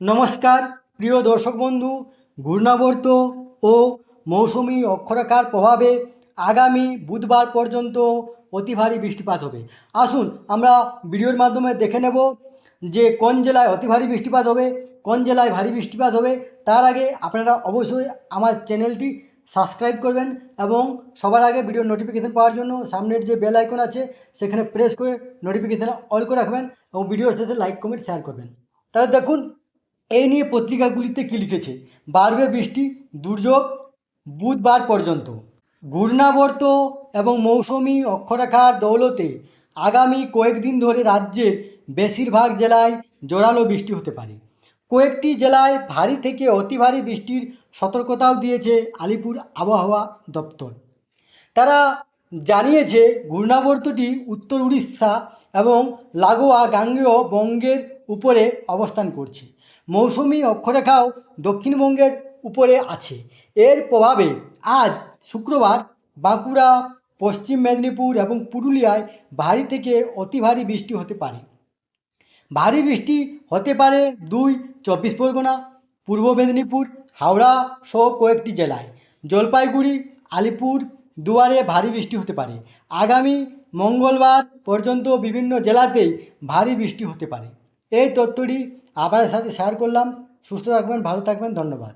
নমস্কার, প্রিয় দর্শক বন্ধু, ঘূর্ণাবর্ত ও মৌসুমি অক্ষরেখার প্রভাবে আগামী বুধবার পর্যন্ত অতি ভারী বৃষ্টিপাত হবে। আসুন, আমরা ভিডিওর মাধ্যমে দেখে নেব যে কোন জেলায় অতি ভারী বৃষ্টিপাত হবে, কোন জেলায় ভারী বৃষ্টিপাত হবে। তার আগে আপনারা অবশ্যই আমার চ্যানেলটি সাবস্ক্রাইব করবেন এবং সবার আগে ভিডিও নোটিফিকেশান পাওয়ার জন্য সামনের যে বেল আইকন আছে, সেখানে প্রেস করে নোটিফিকেশান অল করে রাখবেন এবং ভিডিওর শেষে লাইক কমেন্ট শেয়ার করবেন। তাহলে দেখুন এই নিয়ে পত্রিকাগুলিতে কী লিখেছে? বাড়বে বৃষ্টি, দুর্যোগ, বুধবার পর্যন্ত। ঘূর্ণাবর্ত এবং মৌসুমি অক্ষরেখার দৌলতে আগামী কয়েকদিন ধরে রাজ্যের বেশিরভাগ জেলায় জোরালো বৃষ্টি হতে পারে। কয়েকটি জেলায় ভারী থেকে অতি ভারী বৃষ্টির সতর্কতাও দিয়েছে আলিপুর আবহাওয়া দপ্তর। তারা জানিয়েছে, ঘূর্ণাবর্তটি উত্তর উড়িষ্যা এবং লাগোয়া গাঙ্গেয় বঙ্গের উপরে অবস্থান করছে। মৌসুমি অক্ষরেখাও দক্ষিণবঙ্গের উপরে আছে। এর প্রভাবে আজ শুক্রবার বাঁকুড়া, পশ্চিম মেদিনীপুর এবং পুরুলিয়ায় ভারী থেকে অতি ভারী বৃষ্টি হতে পারে। ভারী বৃষ্টি হতে পারে দুই চব্বিশ পরগনা, পূর্ব মেদিনীপুর, হাওড়া সহ কয়েকটি জেলায়। জলপাইগুড়ি, আলিপুর দুয়ারে ভারী বৃষ্টি হতে পারে। আগামী মঙ্গলবার পর্যন্ত বিভিন্ন জেলাতেই ভারী বৃষ্টি হতে পারে। এই তথ্যটি আপনাদের সাথে শেয়ার করলাম। সুস্থ থাকবেন ভালো থাকবেন ধন্যবাদ।